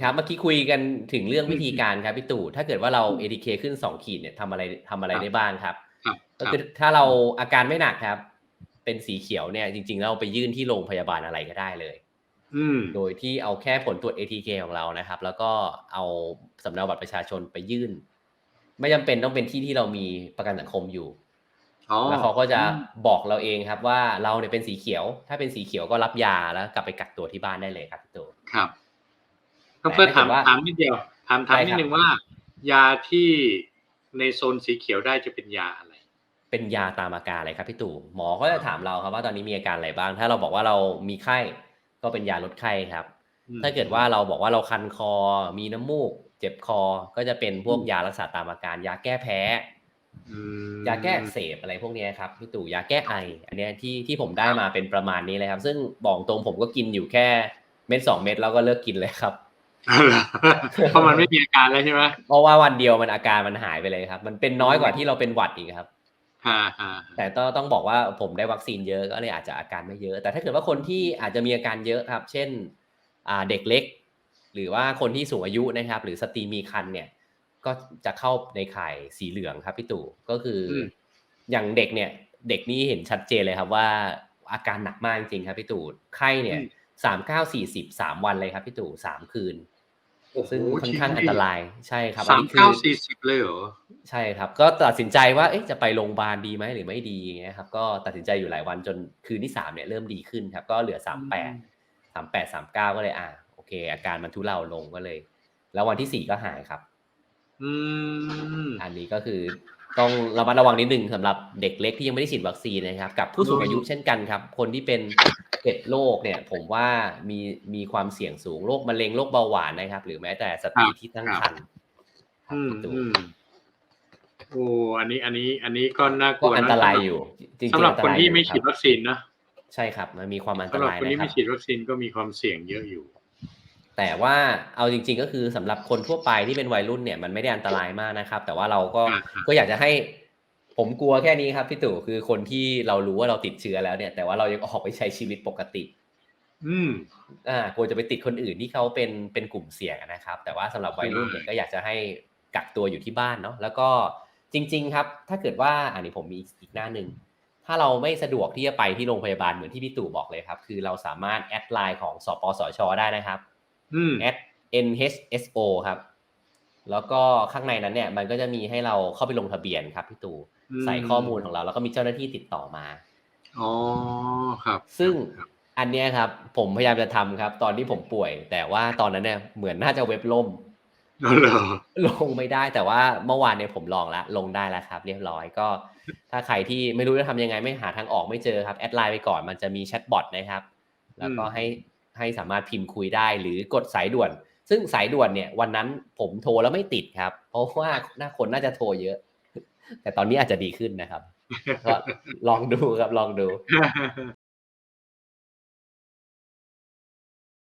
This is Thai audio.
ครับเมื่อกี้คุยกันถึงเรื่องวิธีการครับพี่ตู่ถ้าเกิดว่าเรา ATK ขึ้น2ขีดเนี่ยทำอะไรทำอะไรครับได้บ้างครับครับก็ครับคือถ้าเราอาการไม่หนักครับ เป็นสีเขียวเนี่ย จริงๆเราไปยื่นที่โรงพยาบาลอะไรก็ได้เลยอืมโดยที่เอาแค่ผลตรวจ ATK ของเรานะครับ แล้วก็เอาสำเนาบัตรประชาชนไปยื่น ไม่จำเป็นต้องเป็นที่ที่เรามีประกันสังคมอยู่อ๋อแล้วเขาก็จะบอกเราเองครับว่าเราเนี่ยเป็นสีเขียว ถ้าเป็นสีเขียวก็รับยาแล้วกลับไปกักตัวที่บ้านได้เลยครับพี่ตู่ครับแต่ดรถามถ้าเกิดว่าถามนิดเดียวถามถามได้นิครัดบนึงว่า ยาที่ในโซนสีเขียวได้จะเป็นยาอะไร เป็นยาตามอาการเลยครับพี่ตู่หมอก็จะถามเราครับว่าตอนนี้มีอาการอะไรบ้าง ถ้าเราบอกว่าเรามีไข้ก็เป็นยาลดไข้ครับอืมถ้าเกิดว่าเราบอกว่าเราคันคอ มีน้ำมูก เจ็บคอ ก็จะเป็นพวกอืมยารักษาตามอาการ ยาแก้แพ้อืมยาแก้อักเสบอะไรพวกเนี้ยครับพี่ตู่ยาแก้ไอ อันเนี้ยที่ที่ผมได้มาเป็นประมาณนี้เลยครับ ซึ่งบอกตรงผมก็กินอยู่แค่เม็ดสองเม็ดแล้วก็เลิกกินเลยครับ เพราะมันไม่มีอาการแล้วใช่ไหมเพราะว่าวันเดียวมันอาการมันหายไปเลยครับ มันเป็นน้อยกว่าที่เราเป็นหวัดอีกครับฮ่าฮ่าแต่ต้องต้องบอกว่าผมได้วัคซีนเยอะก็เลยอาจจะอาการไม่เยอะ แต่ถ้าเกิดว่าคนที่อาจจะมีอาการเยอะครับ เช่นอ่าเด็กเล็ก หรือว่าคนที่สูงอายุนะครับ หรือสตรีมีครรภ์เนี่ย ก็จะเข้าในข่ายสีเหลืองครับพี่ตู่ก็คืออมอย่างเด็กเนี่ย เด็กนี่เห็นชัดเจนเลยครับว่าอาการหนักมากจริงๆครับพี่ตู่ไข้เนี่ยอืม สามเก้าสี่สิบสามวันเลยครับพี่ตู่สามคืนโอ้โหซึ่งค่อนข้างอันตรายใช่ครับอัสานมนี้คืเก้าอสี่สิบเลยเหรอใช่ครับ ก็ตัดสินใจว่าเอ๊ะจะไปโรงพยาบาลดีไหมหรือไม่ดีอย่างเงี้ยครับก็ตัดสินใจอยู่หลายวันจนคืนที่สามเนี่ยเริ่มดีขึ้นครับ ก็เหลือสามแปดสามแปดสามเก้าก็เลยอ่าโอเค อาการมันทุเลาลงก็เลย แล้ววันที่สี่ก็หายครับ อืมอันนี้ก็คือ ต้องระมัดระวังนิดนึงสำหรับเด็กเล็กที่ยังไม่ได้ฉีดวัคซีนนะครับ กับผู้สูงอายุเช่นกันครับ คนที่เป็นเจ็ดโรคเนี่ย ผมว่ามีมีความเสี่ยงสูงโรคมะเร็งโรคเบาหวานนะครับ หรือแม้แต่สตรีที่ตั้งครรภ์ครับอืมพี่ตู่อืมโอ้อันนี้อันนี้อันนี้ก็น่ากก็ลัวะอันตรายอยู่จริงๆสำหรับอันตคนรายที่อยู่ไม่คฉีดรับวัคซีนนะใช่ครับ มันมีความอันตสำหรับรายคนนะที่ครัไม่บฉีดวัคซีนก็มีความเสี่ยงเยอะอยู่ แต่ว่าเอาจริง ๆ ก็คือสำหรับคนทั่วไปที่เป็นวัยรุ่นเนี่ยมันไม่ได้อันตรายมากนะครับ แต่ว่าเราก็อ่าฮะก็อยากจะให้ผมกลัวแค่นี้ครับพี่ตู่คือคนที่เรารู้ว่าเราติดเชื้อแล้วเนี่ย แต่ว่าเรายังออกไปใช้ชีวิตปกติ อืมอ่ากลัวจะไปติดคนอื่นที่เขาเป็นเป็นกลุ่มเสี่ยงนะครับ แต่ว่าสำหรับวัยรุ่นเนี่ยใช่ก็อยากจะให้กักตัวอยู่ที่บ้านเนาะแล้วก็จริง ๆ ครับ ถ้าเกิดว่าอันนี้ผมมีอีกหน้าหนึ่งถ้าเราไม่สะดวกที่จะไปที่โรงพยาบาลเหมือนที่พี่ตู่บอกเลยครับ คือเราสามารถแอดไลน์ของสปสชได้นะครับอืม at nhso ครับ แล้วก็ข้างในนั้นเนี่ย มันก็จะมีให้เราเข้าไปลงทะเบียนครับพี่ตู่อืมใส่ข้อมูลของเรา แล้วก็มีเจ้าหน้าที่ติดต่อมาอ๋อครับ ซึ่งครับอันเนี้ยครับ ผมพยายามจะทำครับ ตอนที่ผมป่วย แต่ว่าตอนนั้นเนี่ยเหมือนน่าจะเว็บล่มอ๋อเหรอลงไม่ได้แต่ว่าเมื่อวานเนี่ยผมลองแล้วลงได้แล้วครับ เรียบร้อยก็ ถ้าใครที่ไม่รู้จะทำยังไงไม่หาทางออกไม่เจอครับแอดไลน์ไปก่อนมันจะมีแชทบอทนะครับ แล้วก็ให้ ให้สามารถพิมพ์คุยได้หรือกดสายด่วน ซึ่งสายด่วนเนี่ยวันนั้นผมโทรแล้วไม่ติดครับ เพราะว่าหน้าคนน่าจะโทรเยอะ แต่ตอนนี้อาจจะดีขึ้นนะครับ ก็ลองดูครับลองดู